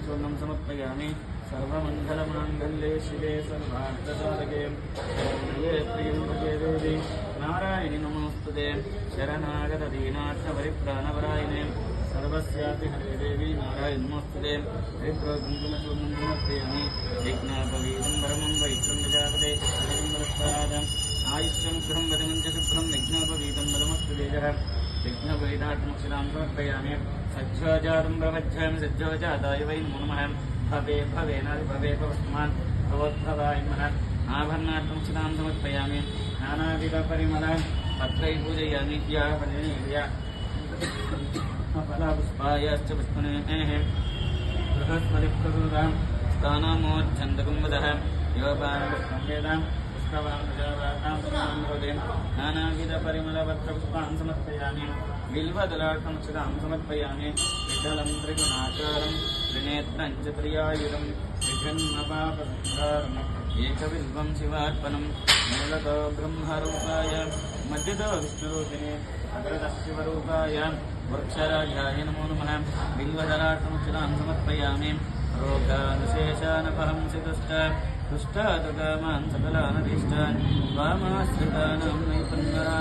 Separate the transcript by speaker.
Speaker 1: कुङ्कुमचूर्णं समर्पयामि सर्वमङ्गलमाङ्गल्ये शिवे सर्वार्थसाधके शरण्ये त्र्यम्बके देवी नारायणि नमोऽस्तुते शरणागतदीनार्थपरिप्राणपरायणे सर्वस्यापि हरे देवी नारायण नमोऽस्तुते हरिद्रकुङ्कुमचूर्णं समर्पयामि विघ्नापवीतं परमं वैत्रं प्रजापते हरिम्बरस्तादम् आयुष्यं शुभं वदनं च शुभ्रं विघ्नोपवीतं वदमस्तु तेजः विघ्नपरीतात्मक्षरां समर्पयामि सज्जोजातं प्रपच्छामि सज्जोजाताय भवे भवेनादि भवे भवस्मान् भवद्भवाय नमः। आभरणात्मक्षरां समर्पयामि। नानाविधपरिमलान् पत्रैः पूजयामि। या फलेन फलापुष्पायाश्च पुष्पनेः बृहस्पतिप्रसूतां स्थानामोच्छन्दकुम्भदः। योपानपुष्पं वेदां ప్రవాహజాకాంతోదయం నానావిధ పరిమళపత్రపుష్పాన్ సమర్పయామి బిల్వదలాక్షముచితాన్ సమర్పయామి విఠలం త్రిగుణాకారం త్రినేత్రం చ ప్రియాయుధం త్రిగన్మపాపసంహారం ఏకవిల్వం శివార్పణం మూలతో బ్రహ్మరూపాయ మధ్యతో విష్ణురూపిణి అగ్రత శివరూపాయ వృక్షరాజాయ నమో నమ. బిల్వదలాక్షముచితాన్ సమర్పయామి రోగానుశేషాన పరం సిదుష్ట तुष्ट तुष्टातुकामान् सकलानदिष्टान् वामाश्रितानां नैपुण्यरान्